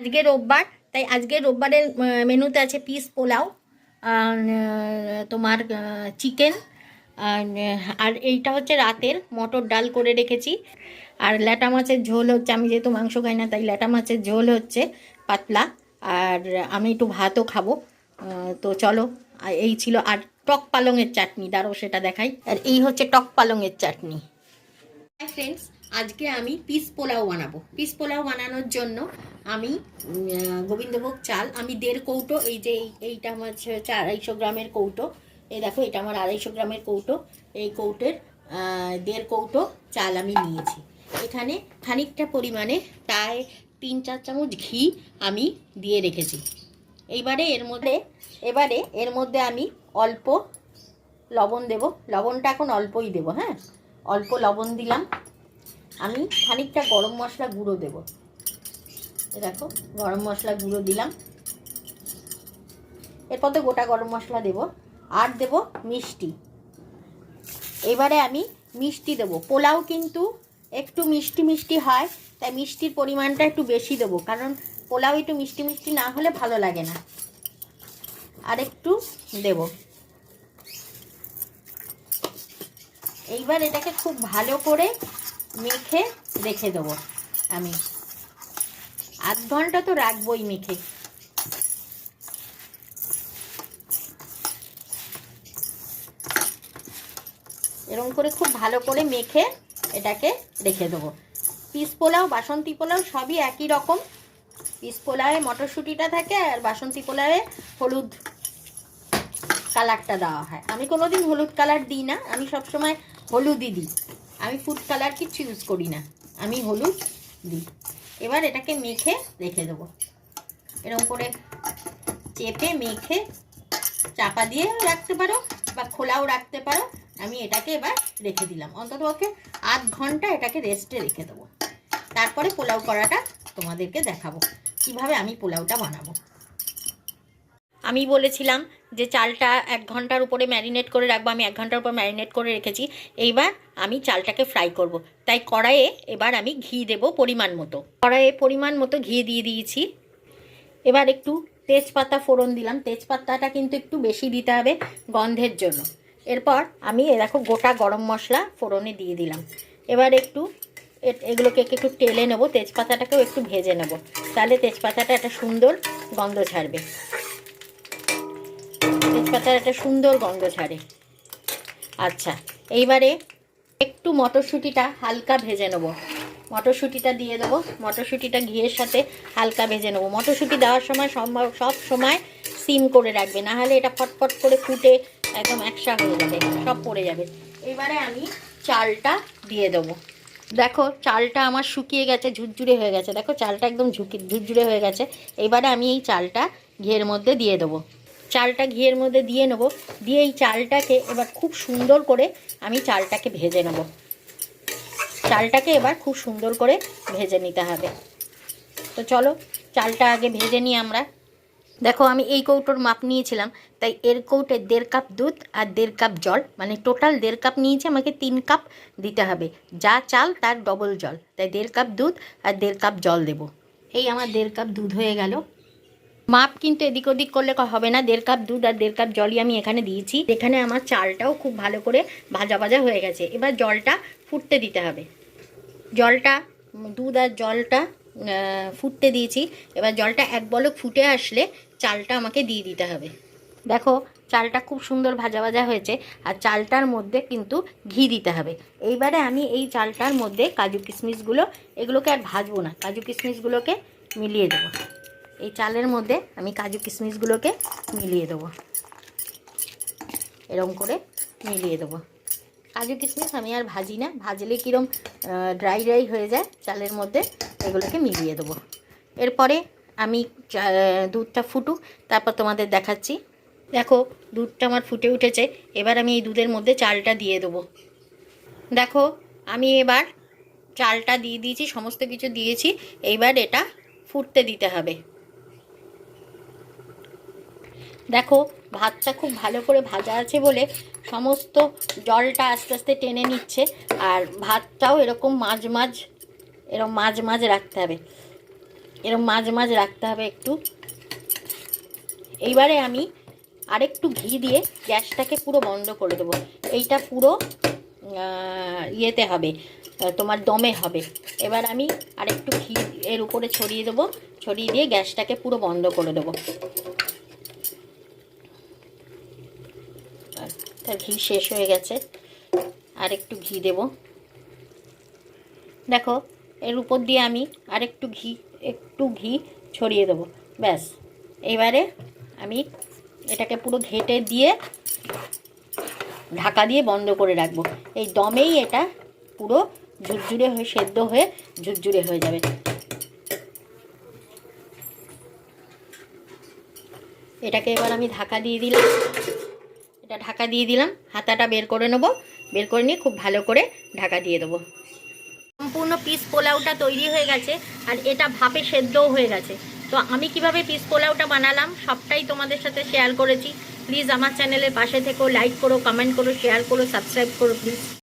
আজকে রোববার, তাই আজকে রোববারের মেনুতে আছে পিস পোলাও তোমার চিকেন, আর এইটা হচ্ছে রাতের, মটর ডাল করে রেখেছি। আর ল্যাটা মাছের ঝোল হচ্ছে, আমি যেহেতু মাংস খাই না, তাই ল্যাটা মাছের ঝোল হচ্ছে পাতলা, আর আমি একটু ভাতও খাব। তো চলো এই ছিল, আর টক পালংয়ের চাটনি দাঁড়ো সেটা দেখাই। আর এই হচ্ছে টক পালংয়ের চাটনি। ফ্রেন্ডস আজকে আমি পিস পোলাও বানাবো। পিস পোলাও বানানোর জন্য আমি গোবিন্দভোগ চাল, আমি দেড় কৌটো, এই যে এই- এইটা আমার হচ্ছে আড়াইশো গ্রামের কৌটো। এই দেখো, এটা আমার আড়াইশো গ্রামের কৌটো। এই কৌটের দেড় কৌটো চাল আমি নিয়েছি। এখানে খানিকটা পরিমাণে প্রায় তিন চার চামচ ঘি আমি দিয়ে রেখেছি। এইবারে এর মধ্যে, এবারে এর মধ্যে আমি অল্প লবণ দেব। লবণটা এখন অল্পই দেব হ্যাঁ? অল্প লবণ দিলাম। আমি খানিকটা গরম মশলা গুঁড়ো দেব। দেখো, গরম মশলা গুঁড়ো দিলাম। এরপর তো গোটা গরম মশলা দেব। আর দেব মিষ্টি। এবারে আমি মিষ্টি দেব। পোলাও কিন্তু একটু মিষ্টি মিষ্টি হয়, তাই মিষ্টির পরিমাণটা একটু বেশি দেবো। কারণ পোলাও একটু মিষ্টি মিষ্টি না হলে ভালো লাগে না। আর একটু দেব। এইবার এটাকে খুব ভালো করে মেখে রেখে দেবো আমি। আধ ঘণ্টা তো রাখবোই মেখে। এরকম করে খুব ভালো করে মেখে এটাকে রেখে দেবো। পিস পোলাও, বাসন্তী পোলাও সবই একই রকম। পিস পোলাওয়ে মটরশুঁটিটা থাকে আর বাসন্তী পোলাওয়ে হলুদ কালারটা দেওয়া হয়। আমি কোনোদিন হলুদ কালার দিই না, আমি সবসময় হলুদই দিই। আমি ফুড কালার কিচ্ছু ইউজ করি না। আমি হলুদ দিই। এবার এটাকে মেখে রেখে দেবো। এরকম করে চেপে, মেখে, চাপা দিয়ে রাখতে পারো বা খোলাও রাখতে পারো। আমি এটাকে এবার রেখে দিলাম। অন্তত ওকে আধ ঘণ্টা এটাকে রেস্টে রেখে দেবো। তারপরে পোলাও করাটা তোমাদেরকে দেখাবো। কীভাবে আমি পোলাওটা বানাবো। আমি বলেছিলাম যে চালটা এক ঘণ্টার উপরে ম্যারিনেট করে রাখব, আমি এক ঘণ্টার উপর ম্যারিনেট করে রেখেছি। এইবার আমি চালটাকে ফ্রাই করব। তাই কড়াইয়ে এবার আমি ঘি দেব পরিমাণ মতো। কড়াইয়ে পরিমাণ মতো ঘি দিয়ে দিয়েছি। এবার একটু তেজপাতা ফোড়ন দিলাম। তেজপাতাটা কিন্তু একটু বেশি দিতে হবে গন্ধের জন্য। এরপর আমি দেখো গোটা গরম মশলা ফোড়নে দিয়ে দিলাম। এবার একটু এগুলোকে একটু টেলে নেব, তেজপাতাটাকেও একটু ভেজে নেব। তাহলে তেজপাতাটা একটা সুন্দর গন্ধ ছাড়বে। তেজপাতার একটা সুন্দর গন্ধ ছাড়ে আচ্ছা এইবারে একটু মটরশুঁটিটা হালকা ভেজে নেব। মটরশুঁটিটা দিয়ে দেবো, মটরশুঁটিটা ঘিয়ের সাথে হালকা ভেজে নেব। মটরশুঁটি দেওয়ার সময় সম্ভব, সব সময় সিম করে রাখবে, না হলে এটা ফটফট করে ফুটে একদম একসা হয়ে যাবে, সব পড়ে যাবে। এবারে আমি চালটা দিয়ে দেবো। দেখো, চালটা আমার শুকিয়ে গেছে, ঝুরঝুরে হয়ে গেছে। দেখো, চালটা একদম ঝুঁকি, ঝুরঝুরে হয়ে গেছে। এবারে আমি এই চালটা ঘিয়ের মধ্যে দিয়ে দেবো। চালটা ঘিয়ের মধ্যে দিয়ে নেব। দিয়ে এই চালটাকে এবার খুব সুন্দর করে আমি চালটাকে ভেজে নেব। চালটাকে এবার খুব সুন্দর করে ভেজে নিতে হবে। তো চলো, চালটা আগে ভেজে নিই আমরা। দেখো, আমি এই কৌটোর মাপ নিয়েছিলাম, তাই এর কৌটে দেড় কাপ দুধ আর দেড় কাপ জল মানে টোটাল দেড় কাপ নিয়েছি, আমাকে তিন কাপ দিতে হবে। যা চাল, তার ডবল জল। তাই দেড় কাপ দুধ আর দেড় কাপ জল দেব। এই আমার দেড় কাপ দুধ হয়ে গেল। মাপ কিন্তু এদিক ওদিক করলে হবে না। দেড় কাপ দুধ আর দেড় কাপ জলই আমি এখানে দিয়েছি। এখানে আমার চালটাও খুব ভালো করে ভাজা ভাজা হয়ে গেছে। এবার জলটা ফুটতে দিতে হবে। জলটা, দুধ আর জলটা ফুটতে দিয়েছি। এবার জলটা এক বলক ফুটে আসলে চালটা আমাকে দিয়ে দিতে হবে। দেখো, চালটা খুব সুন্দর ভাজা ভাজা হয়েছে আর চালটার মধ্যে কিন্তু ঘি দিতে হবে। এইবারে আমি এই চালটার মধ্যে কাজু কিশমিশগুলো, এগুলোকে আর ভাজবো না। কাজু কিশমিশগুলোকে মিলিয়ে দেবো। এই চালের মধ্যে আমি কাজু কিশমিশগুলোকে মিলিয়ে দেবো। এরম করে মিলিয়ে দেবো। কাজু কিশমিশ আমি আর ভাজি না, ভাজলে কীরম ড্রাই ড্রাই হয়ে যায় চালের মধ্যে, এগুলোকে মিলিয়ে দেবো। এরপরে আমি দুধটা ফুটুক, তারপর তোমাদের দেখাচ্ছি। দেখো, দুধটা আমার ফুটে উঠেছে, এবার আমি এই দুধের মধ্যে চালটা দিয়ে দেবো। দেখো, আমি এবার চালটা দিয়ে দিয়েছি, সমস্ত কিছু দিয়েছি, এইবার এটা ফুটতে দিতে হবে। দেখো, ভাতটা খুব ভালো করে ভাজা আছে বলে সমস্ত জলটা আস্তে আস্তে টেনে নিচ্ছে, আর ভাতটাও এরকম মাঝ মাঝ এরকম মাঝ মাঝ রাখতে হবে। এরকম মাঝ মাঝ রাখতে হবে একটু। এইবারে আমি আরেকটু ঘি দিয়ে গ্যাসটাকে পুরো বন্ধ করে দেবো। এইটা পুরো ইয়েতে হবে, তোমার দমে হবে। এবার আমি আরেকটু ঘি এর উপরে ছড়িয়ে দেবো, ছড়িয়ে দিয়ে গ্যাসটাকে পুরো বন্ধ করে দেবো। আর ঘি শেষ হয়ে গেছে। আর একটু ঘি দেব। দেখো, এর উপর দিয়ে আমি আর একটু ঘি একটু ঘি ছড়িয়ে দেবো। ব্যাস। এবারে আমি এটাকে পুরো ঘেটে দিয়ে ঢাকা দিয়ে বন্ধ করে রাখব। এই দমেই এটা পুরো ঝুরঝুরে হয়ে, সেদ্ধ হয়ে ঝুরঝুরে হয়ে যাবে। এটাকে এবার আমি ঢাকা দিয়ে দিলাম। এটা ঢাকা দিয়ে দিলাম। হাতাটা বের করে নেব। বের করে নিয়ে খুব ভালো করে ঢাকা দিয়ে দেবো। সম্পূর্ণ পিস পোলাওটা তৈরি হয়ে গেছে আর এটা ভাপে সেদ্ধও হয়ে গেছে। তো আমি কীভাবে পিস পোলাওটা বানালাম সবটাই তোমাদের সাথে শেয়ার করেছি। প্লিজ আমার চ্যানেলের পাশে থেকেও লাইক করো কমেন্ট করো শেয়ার করো সাবস্ক্রাইব করো প্লিজ